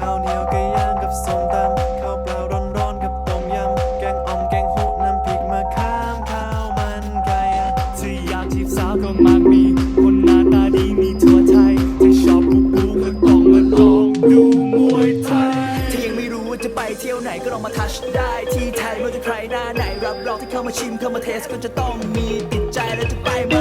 ข้าวเหนียวไก่ย่างกับส้มตำข้าวเปล่าร้อนๆกับต้มยำแกงอ่อมแกงโฮน้ำพริกมะขามข้าวมันไก่ที่อยากจีบสาวก็มากมีคนหน้าตาดีมีทั่วไทยที่ชอบปุ๊บปุ๊ก็ต้องมาลองดูมวยไทยถ้ายังไม่รู้ว่าจะไปเที่ยวไหนก็ลองมาทัชได้ที่ไทยไม่ว่าจะใครหน้าไหนรับรองที่เข้ามาชิมเข้ามาเทสก็จะต้องมีติดใจและจะไป